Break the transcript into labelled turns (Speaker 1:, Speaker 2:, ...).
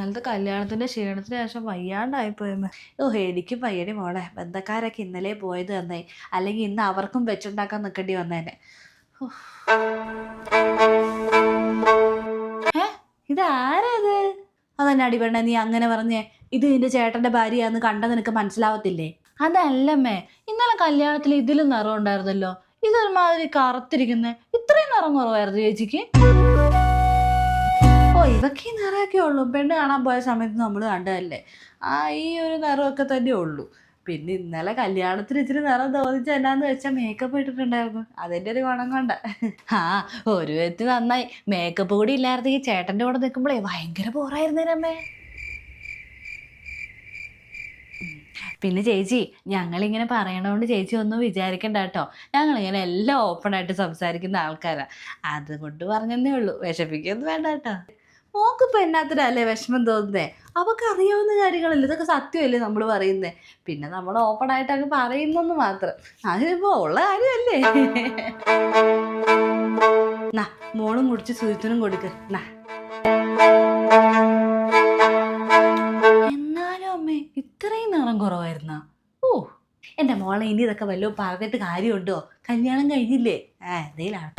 Speaker 1: ഇന്നലത്തെ കല്യാണത്തിന്റെ ക്ഷീണത്തിന് ശേഷം വയ്യാണ്ടായിപ്പോയമ്മ ഓ എനിക്ക് പയ്യടി മോളെ. ബന്ധക്കാരൊക്കെ ഇന്നലെ പോയത് തന്നെ. അല്ലെങ്കിൽ ഇന്ന് അവർക്കും വെച്ചുണ്ടാക്കാൻ നിൽക്കേണ്ടി വന്നേനെ. ഇത് ഇതാരത്? അതന്നെ അടിപെണ്ണ നീ അങ്ങനെ പറഞ്ഞേ. ഇത് നിന്റെ ചേട്ടന്റെ ഭാര്യയാന്ന് കണ്ട നിനക്ക് മനസ്സിലാവത്തില്ലേ? അതല്ലമ്മേ. ഇന്നലെ കല്യാണത്തിൽ ഇതിലും നിറം ഉണ്ടായിരുന്നല്ലോ ഇതൊരുമാതിരി കറുത്തിരിക്കുന്നേ. ഇത്രയും നിറം കുറവായിരുന്നു ചേച്ചിക്ക്. ഈ നിറമൊക്കെ ഉള്ളൂ. പെണ്ണ് കാണാൻ പോയ സമയത്ത് നമ്മൾ കണ്ടതല്ലേ? ആ ഈ ഒരു നിറമൊക്കെ തന്നെ ഉള്ളൂ. പിന്നെ ഇന്നലെ കല്യാണത്തിന് ഇച്ചിരി നിറം തോന്നിച്ച എന്നാന്ന് വെച്ചാൽ മേക്കപ്പ് ഇട്ടിട്ടുണ്ടായിരുന്നു. അതിന്റെ ഒരു ഗുണം കൊണ്ട. ആ ഒരു വിധത്തിൽ നന്നായി. മേക്കപ്പ് കൂടി ഇല്ലായിരുന്നെങ്കിൽ ചേട്ടന്റെ കൂടെ നിൽക്കുമ്പോഴേ ഭയങ്കര ബോറായിരുന്നേനമ്മേ പിന്നെ ചേച്ചി ഞങ്ങളിങ്ങനെ പറയണോണ്ട് ചേച്ചി ഒന്നും വിചാരിക്കണ്ട കേട്ടോ. ഞങ്ങളിങ്ങനെ എല്ലാം ഓപ്പണായിട്ട് സംസാരിക്കുന്ന ആൾക്കാരാണ് അതുകൊണ്ട് പറഞ്ഞതേ ഉള്ളൂ. വിഷമിക്കൊന്നും വേണ്ട കേട്ടോ. മോക്കിപ്പോ എന്നാത്തിനല്ലേ വിഷമം തോന്നുന്നേ? അവക്ക് അറിയാവുന്ന കാര്യങ്ങളല്ലേ? ഇതൊക്കെ സത്യമല്ലേ നമ്മൾ പറയുന്നേ? പിന്നെ നമ്മൾ ഓപ്പൺ ആയിട്ട് അങ്ങ് പറയുന്നെന്ന് മാത്രം. അതിപ്പോ ഉള്ള കാര്യമല്ലേ? നാ മോളും കുടിച്ച് സുഹൃത്തിനും കൊടുക്ക്. നാ. എന്നാലും അമ്മേ ഇത്രയും നിറം കുറവായിരുന്ന? ഓ എന്റെ മോളെ ഇനി ഇതൊക്കെ വല്ലതും പറഞ്ഞിട്ട് കാര്യമുണ്ടോ? കല്യാണം കഴിഞ്ഞില്ലേ? ആ എന്തേലാണ്